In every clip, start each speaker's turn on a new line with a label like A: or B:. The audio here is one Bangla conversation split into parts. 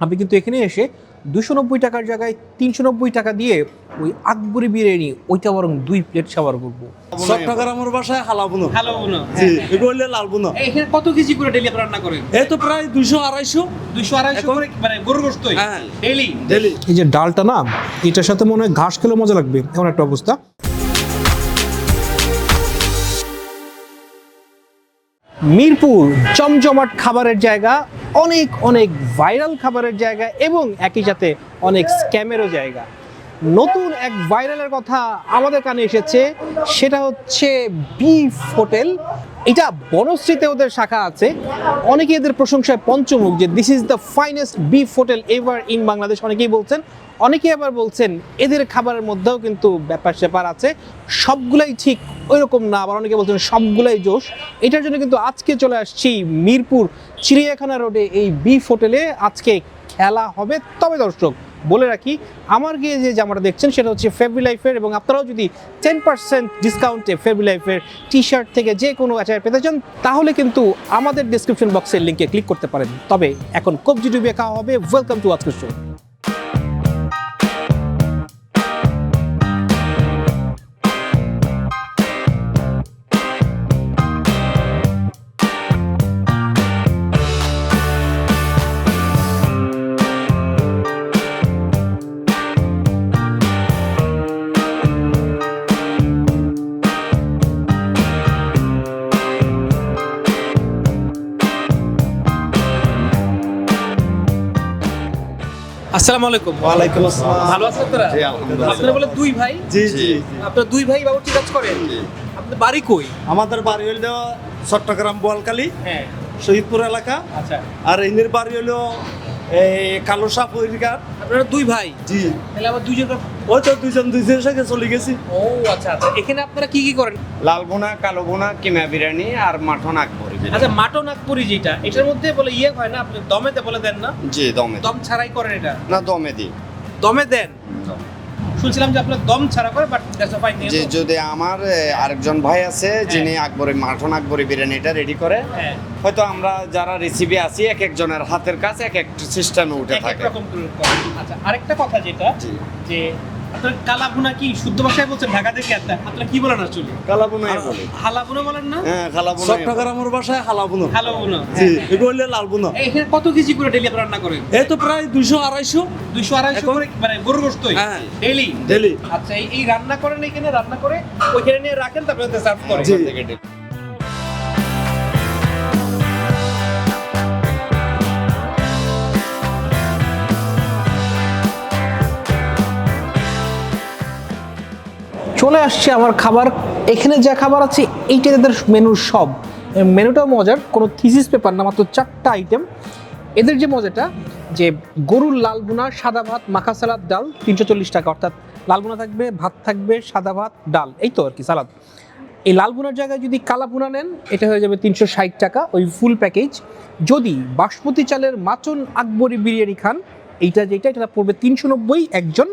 A: আমি কিন্তু এখানে এসে দুশো নব্বই টাকার জায়গায় তিনশো নব্বই টাকা দিয়ে ওই আকবরি বিরিয়ানি ওইটা বরং দুই প্লেট সাবার করব।
B: চট্টগ্রাম আমার বাসায় জি এগুলো হলে লালবুনো
A: এখানে কত কেজি করে ডেলি রান্না করেন?
B: এই তো প্রায় দুইশো আড়াইশো।
A: দুইশো আড়াইশো করে মানে গরুর গোস্ত
B: হ্যাঁ।
A: ডেলি
B: ডেলি
A: এই যে ডালটা না এটার সাথে মনে হয় ঘাস খেলে মজা লাগবে এমন একটা অবস্থা। মিরপুর জমজমাট খাবারের জায়গা অনেক অনেক ভাইরাল খাবারের জায়গা এবং একই সাথে অনেক স্ক্যামেরও জায়গা। নতুন এক ভাইরালের কথা আমাদের কানে এসেছে, সেটা হচ্ছে বিফ হোটেল। এটা বনশ্রীতে ওদের শাখা আছে। অনেকে এদের প্রশংসায় পঞ্চমুখ যে this is the finest beef hotel ever in Bangladesh অনেকেই বলছেন অনেকে আবার বলছেন, এদের খাবারের মধ্যেও কিন্তু ব্যাপার স্যাপার আছে, সবগুলাই ঠিক ওই রকম না। আবার অনেকে বলছেন, সবগুলাই জোশ। এটার জন্য কিন্তু আজকে চলে আসছি মিরপুর চিড়িয়াখানা রোডে এই বিফ হোটেলে। আজকে খেলা হবে। তবে দর্শক, বলে রাখি, আমার গিয়ে যে জামাটা দেখছেন, সেটা হচ্ছে ফেব্রি লাইফের এবং আপনারাও যদি টেন পার্সেন্ট ডিসকাউন্টে ফেব্রি লাইফের টি শার্ট থেকে যে কোনো অ্যাচার পেতে চান, তাহলে কিন্তু আমাদের ডিসক্রিপশন বক্সের লিঙ্কে ক্লিক করতে পারেন। তবে এখন কবজি ডুবিয়ে খাওয়া হবে। ওয়েলকাম টু আজকের শো আসসালামু আলাইকুম।
B: ওয়ালাইকুম আসসালাম।
A: ভালো আছেন আপনারা?
C: জি, আলহামদুলিল্লাহ।
A: আপনারা বলে দুই ভাই?
B: জি জি।
A: আপনারা দুই ভাই বাবুর্চি কাজ করেন? আপনাদের বাড়ি কই?
B: আমাদের বাড়ি হইল চট্টগ্রাম বোয়ালকালী
A: হ্যাঁ।
B: শহীদপুর এলাকা।
A: আচ্ছা।
B: আর এদের বাড়ি হইল এই কালোসা ওই
A: আপনারা দুই ভাই?
B: জি।
A: তাহলে আবার দুইজন
B: ওই তো দুইজন দুইজনের সাথে চলে গেছি।
A: ও আচ্ছা আচ্ছা। এখানে আপনারা কি কি করেন?
C: লাল বোনা কালো বোনা কিমা বিরিয়ানি আর মাটন আকবরি
A: আচ্ছা মাটন নাগপুরি যেটা। এটার মধ্যে বলে ইয়ে হয় না আপনি দমেতে বলে দেন না?
C: জি দমে
A: দম ছাড়াই করেন এটা?
C: না দমে দি
A: দমে দেন? শুনছিলাম যে আপনার দম ছাড়া করে বাট
C: যে যদি আমার আরেকজন ভাই আছে যিনি আকবরি মাটন আকবরি বিরিয়ানিটা রেডি করে
A: হ্যাঁ।
C: হয়তো আমরা যারা রেসিপি আছি এক একজনের হাতের কাছে এক এক সিস্টেমে উঠে থাকে।
A: আচ্ছা আরেকটা কথা যেটা যে আপনার কালাভুনা কি? শুদ্ধ ভাষায় বলছেন ঢাকা থেকে একটা। আপনারা কি বলেন আসলে?
C: কালাবুনাই বলি।
A: হালাভুনা বলেন না?
C: হ্যাঁ কালাবুনা
B: চট্টগ্রাম আমার বাসায় হালাবুনো।
A: হালাভুনা
B: জি এগুলো হলে লালবুনো।
A: এখানে কত কেজি করে ডেলি রান্না করেন?
B: এই তো প্রায় দুইশো আড়াইশো।
A: দুইশো আড়াইশো
B: এখন-
A: করে মানে গরুর গোস্ত
B: হ্যাঁ।
A: ডেলি
B: ডেলি
A: আচ্ছা এই- এই রান্না করেন এখানে রান্না করে ওইখানে নিয়ে রাখেন তারপরে সার্ভ করেন।
B: জি।
A: চলে আসছে আমার খাবার। এখানে যা খাবার আছে, এইটাই তাদের মেনুর সব। মেনুটাও মজার, কোনো থিসিস পেপার না, মাত্র চারটা আইটেম এদের যে মজাটা, যে গরুর লাল সাদা ভাত, মাখা সালাদ, ডাল, তিনশো চল্লিশ টাকা। অর্থাৎ লাল থাকবে, ভাত থাকবে, সাদা ভাত, ডাল, এই তো আর কি, সালাদ। এই লাল জায়গায় যদি কালা বোনা নেন, এটা হয়ে যাবে তিনশো ষাট টাকা, ওই ফুল প্যাকেজ যদি বাসমতি চালের মাচন আকবরি বিরিয়ানি খান, এইটা যেটা, এটা পড়বে তিনশো নব্বই একজন।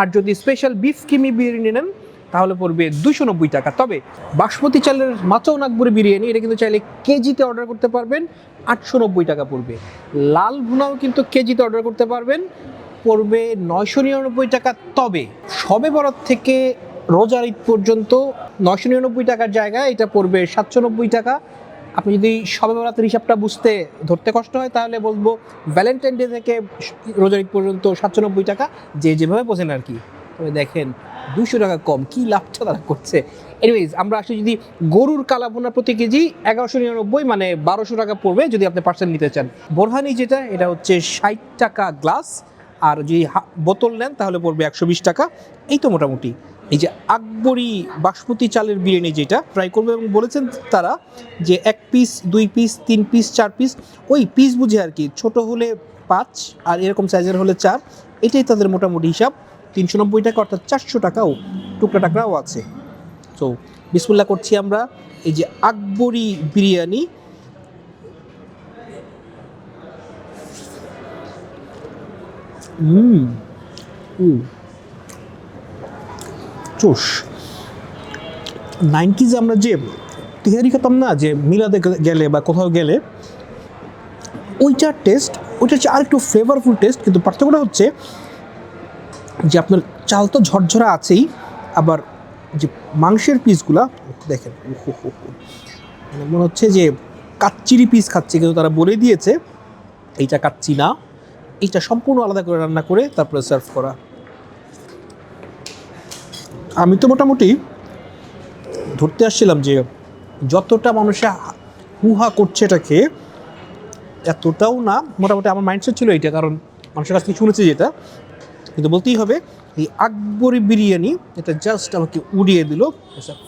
A: আর যদি স্পেশাল বিফ কিমি বিরিয়ানি নেন তাহলে পড়বে দুশো নব্বই টাকা। তবে বাসমতি চালের মাচৌ নাগপুরি বিরিয়ানি, এটা কিন্তু চাইলে কেজিতে অর্ডার করতে পারবেন, আটশো নব্বই টাকা পড়বে। লাল ভুনাও কিন্তু কেজিতে অর্ডার করতে পারবেন, পড়বে নয়শো নিরানব্বই টাকা। তবে সবে বরাত থেকে রোজার ঈদ পর্যন্ত নয়শো নিরানব্বই টাকার জায়গায় এটা পড়বে সাতশো নব্বই টাকা। আপনি যদি সবে বরাতের হিসাবটা বুঝতে ধরতে কষ্ট হয়, তাহলে বলব ভ্যালেন্টাইন ডে থেকে রোজার ঈদ পর্যন্ত সাতশো নব্বই টাকা, যে যেভাবে বোঝেন আর কি। তবে দেখেন দুশো টাকা কম, কি লাভটা তারা করছে? এনিওয়েজ আমরা আসলে যদি গরুর কালাবোনা প্রতি কেজি এগারোশো নিরানব্বই মানে বারোশো টাকা পড়বে যদি আপনি পার্সেল নিতে চান। বোরহানি যেটা, এটা হচ্ছে ষাট টাকা গ্লাস আর যদি বোতল নেন তাহলে পড়বে একশো বিশ টাকা। এই তো মোটামুটি। এই যে আকবরি বাসমতি চালের বিরিয়ানি যেটা ট্রাই করবে এবং বলেছেন তারা যে এক পিস দুই পিস তিন পিস চার পিস ওই পিস বুঝে আর কি, ছোট হলে পাঁচ আর এরকম সাইজের হলে চার, এটাই তাদের মোটামুটি হিসাব। তিনশো নব্বই টাকা অর্থাৎ চারশো টাকাও টুকরা টাকাও আছে। তো বিসমুল্লাহ করছি আমরা। এই যে আকবরি বিরিয়ানি। হুম চুষ নাইনটিজে আমরা যে তেহারি খেতাম না, যে মিলাদে গেলে বা কোথাও গেলে, ওইটার টেস্ট ওইটা হচ্ছে আরেকটু ফ্লেভারফুল টেস্ট কিন্তু পার্থক্যটা হচ্ছে যে আপনার চাল তো ঝরঝরা আছেই, আবার যে মাংসের পিসগুলা, দেখেন। মানে মনে হচ্ছে যে কাচ্চিরি পিস খাচ্ছে, কিন্তু তারা বলে দিয়েছে, এইটা কাচ্চি না, এইটা সম্পূর্ণ আলাদা করে রান্না করে তারপরে সার্ভ করা আমি তো মোটামুটি ধরতে আসছিলাম যে যতটা মানুষে হুহা করছে এটাকে এতটাও না, মোটামুটি আমার মাইন্ডসেট ছিল এইটা, কারণ মানুষের কাছ থেকে শুনেছি যেটা কিন্তু বলতেই হবে, এই আকবরি বিরিয়ানি এটা জাস্ট আমাকে উড়িয়ে দিল।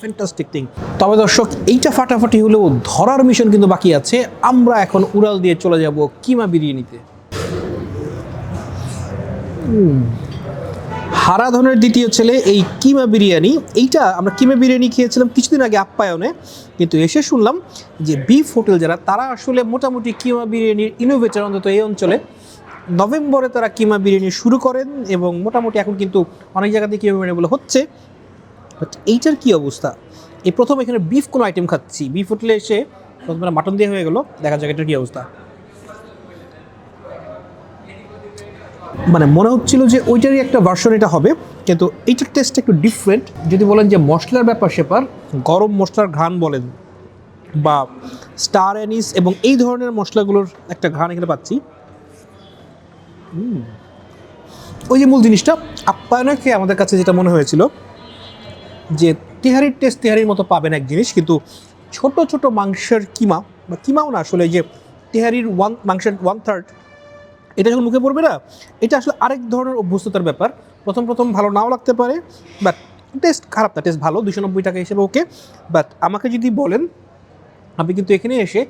A: ফ্যান্টাস্টিক থিং তবে দর্শক, এইটা ফাটাফাটি হলেও ধরার মিশন কিন্তু বাকি আছে। আমরা এখন উড়াল দিয়ে চলে যাব কিমা বিরিয়ানিতে। হারাধনের দ্বিতীয় ছেলে এই কিমা বিরিয়ানি। এইটা আমরা কিমা বিরিয়ানি খেয়েছিলাম কিছুদিন আগে আপ্যায়নে, কিন্তু এসে শুনলাম যে বিফ হোটেল যারা, তারা আসলে মোটামুটি কিমা বিরিয়ানির ইনোভেটর অন্তত এই অঞ্চলে। নভেম্বরে তারা কিমা বিরিয়ানি শুরু করেন এবং মোটামুটি এখন কিন্তু অনেক জায়গাতে কিমা বিরিয়ানিগুলো হচ্ছে। এইটার কি অবস্থা? এই প্রথম এখানে বিফ কোনো আইটেম খাচ্ছি। বিফ হোটেলে এসে প্রথমে মাটন দিয়ে হয়ে গেলো। দেখা যাক এটার কী অবস্থা। মানে মনে হচ্ছিল যে ওইটারই একটা ভার্সন এটা হবে, কিন্তু এইটার টেস্ট একটু ডিফারেন্ট যদি বলেন যে মশলার ব্যাপার সেপার, গরম মশলার ঘ্রাণ বলেন, বা স্টার অ্যানিস এবং এই ধরনের মশলাগুলোর একটা ঘ্রাণ এখানে পাচ্ছি। ওই যে মূল জিনিসটা আপ্যায়নে খেয়ে আমাদের কাছে যেটা মনে হয়েছিল, যে তিহারির টেস্ট তিহারির মতো পাবেন এক জিনিস, কিন্তু ছোট ছোট মাংসের কিমা, বা কিমাও না, আসলে যে তিহারির ওয়ান মাংসের ওয়ান থার্ড এটা যখন মুখে পড়বে না, এটা আসলে আরেক ধরনের অভ্যস্ততার ব্যাপার। প্রথম প্রথম ভালো নাও লাগতে পারে বাট টেস্ট খারাপ না টেস্ট ভালো দুশো নব্বই টাকা হিসেবে ওকে বাট আমাকে যদি বলেন আমি কিন্তু এখানে এসে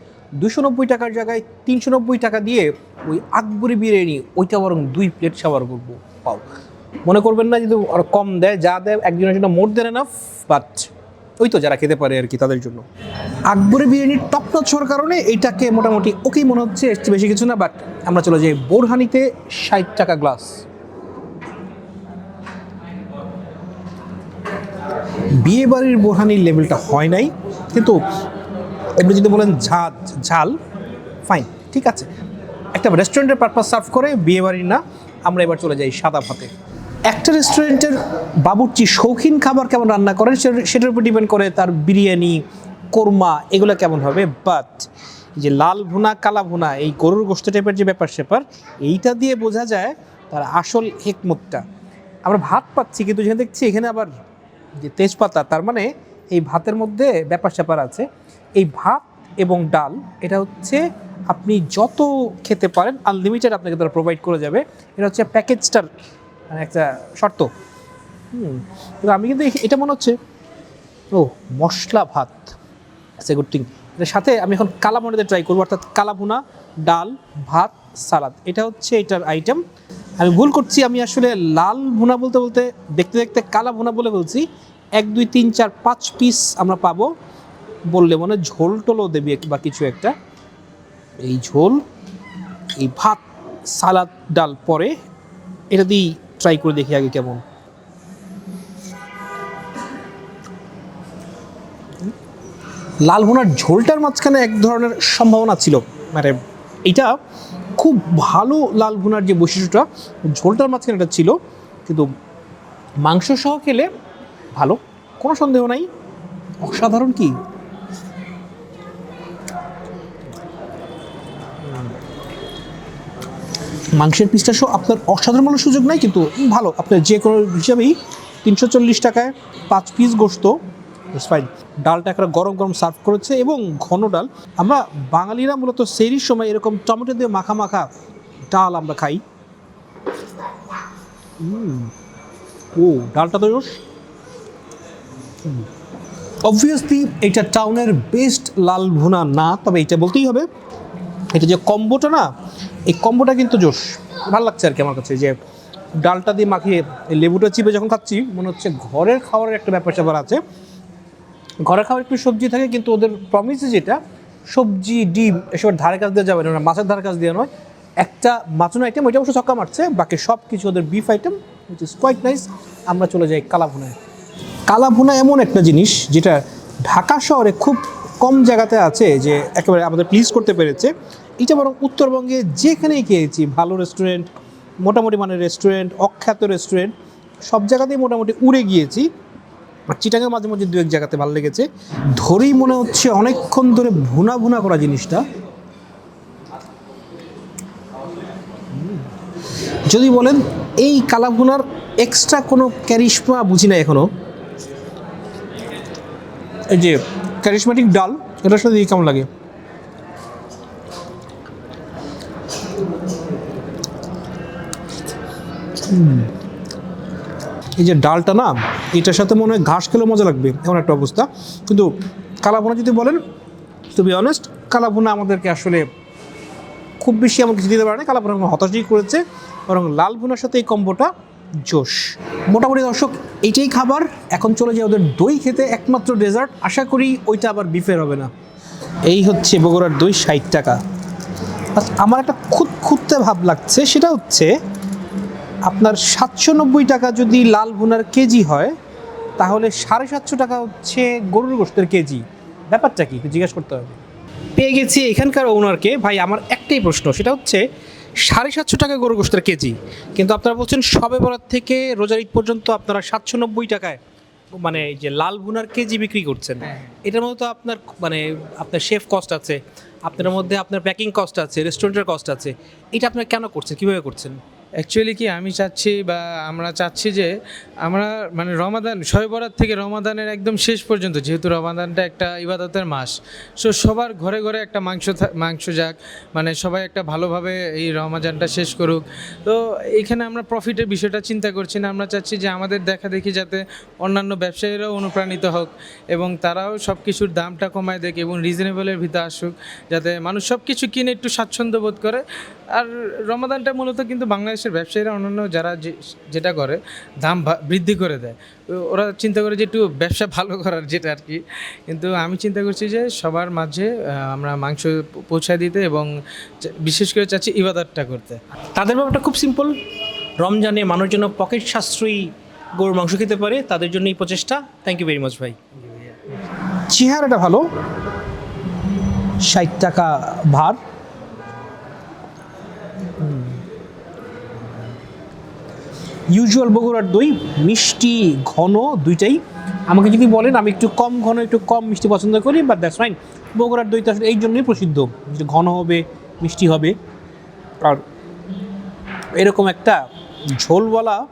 A: দুশো নব্বই টাকার জায়গায় তিনশো নব্বই টাকা দিয়ে ওই আকবরি বিরিয়ানি, ওইটা বরং দুই প্লেট সাবার করব। পাও। মনে করবেন না যদি কম দেয়, যা দেয় একজনের জন্য মোর দেন এনাফ বাট ওই তো যারা খেতে পারে আর কি তাদের জন্য। আকবরি বিরিয়ানির টপ নচ হওয়ার কারণে এইটাকে মোটামুটি ওকেই মনে হচ্ছে, এর বেশি কিছু না বাট আমরা চলে যাই বোরহানিতে ষাট টাকা গ্লাস বিয়ে বাড়ির বোরহানির লেভেলটা হয় নাই, কিন্তু এমনি যদি বলেন ঝাল ঝাল ফাইন ঠিক আছে। একটা রেস্টুরেন্টের পারপাস সার্ভ করে, বিয়ে বাড়ির না, আমরা এবার চলে যাই সাদা ভাতে। একটা রেস্টুরেন্টের বাবুর্চি শৌখিন খাবার কেমন রান্না করেন সেটার উপর ডিপেন্ড করে তার বিরিয়ানি, কোরমা, এগুলো কেমন হবে। বাট যে লাল ভুনা, কালা ভুনা, এই গরুর গোস্ত টাইপের যে ব্যাপার স্যাপার, এইটা দিয়ে বোঝা যায় তার আসল হেকমতটা। আমরা ভাত পাচ্ছি, কিন্তু যেখানে দেখছি এখানে আবার যে তেজপাতা, তার মানে এই ভাতের মধ্যে ব্যাপার স্যাপার আছে। এই ভাত এবং ডাল, এটা হচ্ছে আপনি যত খেতে পারেন আনলিমিটেড আপনাকে তারা প্রোভাইড করে যাবে। এটা হচ্ছে প্যাকেজটার মানে একটা শর্ত। হুম আমি কিন্তু এটা মনে হচ্ছে, ও, মশলা ভাত। সে গুড থিং এটার সাথে আমি এখন কালা মনেতে ট্রাই করব, অর্থাৎ কালা ভুনা ডাল, ভাত, সালাদ। এটা হচ্ছে এটার আইটেম আমি ভুল করছি, আমি আসলে লাল ভুনা বলতে বলতে, দেখতে দেখতে কালা ভুনা বলে বলছি। এক, দুই, তিন, চার, পাঁচ পিস আমরা পাবো। বললে মনে ঝোল টোলও দেবে বা কিছু একটা। এই ঝোল, এই ভাত, সালাদ, ডাল পরে। এটা দিয়েই ট্রাই করে দেখি আগে কেমন। লাল ভুনার ঝোলটার মাঝখানে এক ধরনের সম্ভাবনা ছিল। মানে এটা খুব ভালো লাল ভুনার যে বৈশিষ্ট্যটা, ঝোলটার মাঝখানে এটা ছিল। কিন্তু মাংস সহ খেলে ভালো। কোনো সন্দেহ নাই। অসাধারণ কি? মাংসের পিসটা সহ আপনার অসাধারণ কোনো সুযোগ নাই, কিন্তু ভালো। আপনার যে কোনো হিসাবেই তিনশো চল্লিশ টাকায় পাঁচ পিস গোস্ত ফাইন ডালটা একটা গরম গরম সার্ভ করেছে এবং ঘন ডাল। আমরা বাঙালিরা মূলত সেরির সময় এরকম টমেটো দিয়ে মাখা মাখা ডাল আমরা খাই। ও, ডালটা তো অবভিয়াসলি এটা টাউনের বেস্ট লাল ভুনা না, তবে এটা বলতেই হবে, এটা যে কম্বোটা না, এই কম্বোটা কিন্তু জোশ। ভালো লাগছে আর কি আমার কাছে যে ডালটা দিয়ে মাখিয়ে লেবুটা চিপে যখন খাচ্ছি, মনে হচ্ছে ঘরের খাবারের একটা ব্যাপার স্যাপার আছে। ঘরের খাওয়ার একটু সবজি থাকে, কিন্তু ওদের প্রমিসে যেটা, সবজি, ডিম এসবের ধারে কাজ দিয়ে যাবে না মাছের ধারে কাজ দিয়ে নয়। একটা মাছন আইটেম ওইটা অবশ্য ছক্কা মারছে, বাকি সব কিছু ওদের beef item which is quite nice আমরা চলে যাই কালাভুনায়। কালাভুনা এমন একটা জিনিস যেটা ঢাকা শহরে খুব কম জায়গাতে আছে যে একেবারে আমাদের প্লিজ করতে পেরেছে। এটা বরং উত্তরবঙ্গে যেখানেই খেয়েছি, ভালো রেস্টুরেন্ট মোটামুটি মানের রেস্টুরেন্ট অখ্যাত রেস্টুরেন্ট সব জায়গাতেই মোটামুটি উড়ে গিয়েছি। আর চিটাঙ্গের মাঝে মাঝে দু এক জায়গাতে ভালো লেগেছে। ধরেই মনে হচ্ছে অনেকক্ষণ ধরে ভুনা ভুনা করা জিনিসটা। যদি বলেন, এই কালাভুনার এক্সট্রা কোনো ক্যারিশমা বুঝি না এখনও। এই যে ক্যারিশমেটিক ডাল, এটার সাথে দিয়ে কেমন লাগে? এই যে ডালটা না, এটার সাথে মনে হয় ঘাস খেলে মজা লাগবে, এমন একটা অবস্থা। কিন্তু কালাভুনা যদি বলেন টু বি অনেস্ট কালাভুনা আমাদেরকে আসলে খুব বেশি এমন কিছু দিতে পারে না। আমাকে হতাশই করেছে, বরং লাল ভুনার সাথে এই কম্বোটা জোশ। মোটামুটি দর্শক এইটাই খাবার। এখন চলে যায় ওদের দই খেতে, একমাত্র ডেজার্ট। আশা করি ওইটা আবার বিফের হবে না। এই হচ্ছে বগুড়ার দই, ষাট টাকা। আমার একটা খুদ খুঁততে ভাব লাগছে, সেটা হচ্ছে আপনার সাতশো নব্বই টাকা যদি লাল ভুনার কেজি হয়, তাহলে সাড়ে সাতশো টাকা হচ্ছে গরুর গোষ্ঠের কেজি। ব্যাপারটা কি? জিজ্ঞেস করতে হবে। পেয়ে গেছি এখানকার ওনারকে ভাই, আমার একটাই প্রশ্ন, সেটা হচ্ছে সাড়ে সাতশো টাকা গরু গোষ্ঠের কেজি। কিন্তু আপনারা বলছেন সবে বরাত থেকে রোজার ঈদ পর্যন্ত আপনারা সাতশো নব্বই টাকায় মানে এই যে লাল ভুনার কেজি বিক্রি করছেন। এটার মধ্যে তো আপনার মানে আপনার শেফ কস্ট আছে আপনার মধ্যে আপনার প্যাকিং কস্ট আছে রেস্টুরেন্টের কস্ট আছে। এটা আপনারা কেন করছেন? কীভাবে করছেন?
D: অ্যাকচুয়ালি কি আমি চাচ্ছি বা আমরা চাচ্ছি যে আমরা মানে রমাদান বরাত থেকে রমাদানের একদম শেষ পর্যন্ত, যেহেতু রমাদানটা একটা ইবাদতের মাস সো সবার ঘরে ঘরে একটা মাংস মাংস যাক মানে সবাই একটা ভালোভাবে এই রমাজানটা শেষ করুক। তো এখানে আমরা প্রফিটের বিষয়টা চিন্তা করছি না, আমরা চাচ্ছি যে আমাদের দেখা দেখি যাতে অন্যান্য ব্যবসায়ীরাও অনুপ্রাণিত হোক এবং তারাও সব কিছুর দামটা কমায় দেখ এবং রিজনেবলের ভিতরে আসুক, যাতে মানুষ সব কিছু কিনে একটু স্বাচ্ছন্দ্য বোধ করে। আর রমাদানটা মূলত কিন্তু বাংলাদেশের ব্যবসায়ীরা অন্যান্য যারা যে- যেটা করে দাম বৃদ্ধি করে দেয়। ওরা চিন্তা করে যে একটু ব্যবসা ভালো করার যেটা আর কি। কিন্তু আমি চিন্তা করছি যে সবার মাঝে আমরা মাংস পৌঁছায় দিতে এবং বিশেষ করে চাচ্ছি ইবাদতটা করতে।
A: তাদের ব্যাপারটা খুব সিম্পল রমজানে মানুষ যেন পকেট সাশ্রয়ী গরুর মাংস খেতে পারে তাদের জন্য এই প্রচেষ্টা। থ্যাংক ইউ ভেরি মাচ ভাই। চেহারাটা ভালো। ষাট টাকা ভার। ইউজুয়াল বগুড়ার দই, মিষ্টি ঘন দুইটাই। আমাকে যদি বলেন, আমি একটু কম ঘন, একটু কম মিষ্টি পছন্দ করি বাট দ্যাটস ফাইন বগুড়ার দইটা আসলে এই জন্যই প্রসিদ্ধ। যে ঘন হবে, মিষ্টি হবে। আর এরকম একটা ঝোলওয়ালা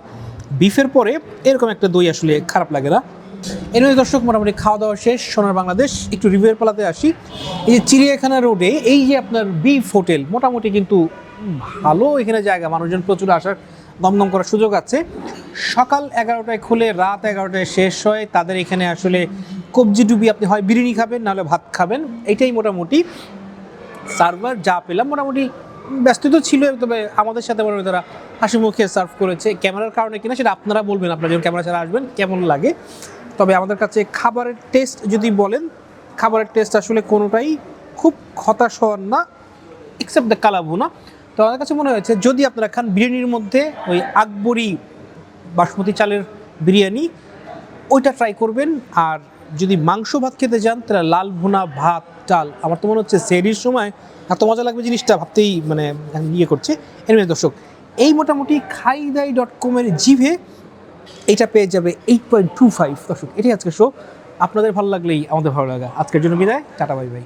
A: বিফের পরে এরকম একটা দই আসলে খারাপ লাগে না। এর দর্শক, মোটামুটি খাওয়া দাওয়া শেষ, সোনার বাংলাদেশ। একটু রিভিউয়ের পালাতে আসি। এই যে চিড়িয়াখানা রোডে, এই যে আপনার বিফ হোটেল মোটামুটি কিন্তু ভালো এখানে জায়গা। মানুষজন প্রচুর আসার গমগম করার সুযোগ আছে। সকাল এগারোটায় খুলে রাত এগারোটায় শেষ হয়। তাদের এখানে আসলে কবজি ডুবি আপনি হয় বিরিয়ানি খাবেন, নাহলে ভাত খাবেন। এটাই মোটামুটি। সার্ভার যা পেলাম মোটামুটি ব্যস্ত তো ছিল, তবে আমাদের সাথে মোটামুটি তারা হাসি মুখে সার্ভ করেছে। ক্যামেরার কারণে কিনা সেটা আপনারা বলবেন, আপনারা যখন ক্যামেরা ছাড়া আসবেন, কেমন লাগে? তবে আমাদের কাছে খাবারের টেস্ট যদি বলেন, খাবারের টেস্ট আসলে কোনোটাই খুব হতাশ হওয়ার না এক্সেপ্ট দ্য কালাভুনা। তো আমার কাছে মনে হয়েছে, যদি আপনারা খান বিরিয়ানির মধ্যে ওই আকবরি বাসমতি চালের বিরিয়ানি, ওইটা ট্রাই করবেন। আর যদি মাংস ভাত খেতে যান, তাহলে লাল ভুনা ভাত ডাল আমার তো মনে হচ্ছে সেরির সময় এত মজা লাগবে জিনিসটা ভাবতেই মানে ইয়ে করছে। এর দর্শক, এই মোটামুটি খাইদাই ডট কমের জিভে এটা পেয়ে যাবে এইট পয়েন্ট টু ফাইভ দর্শক, এটাই আজকে শো আপনাদের ভালো লাগলেই আমাদের ভালো লাগা। আজকের জন্য বিদায়, টাটা বাই বাই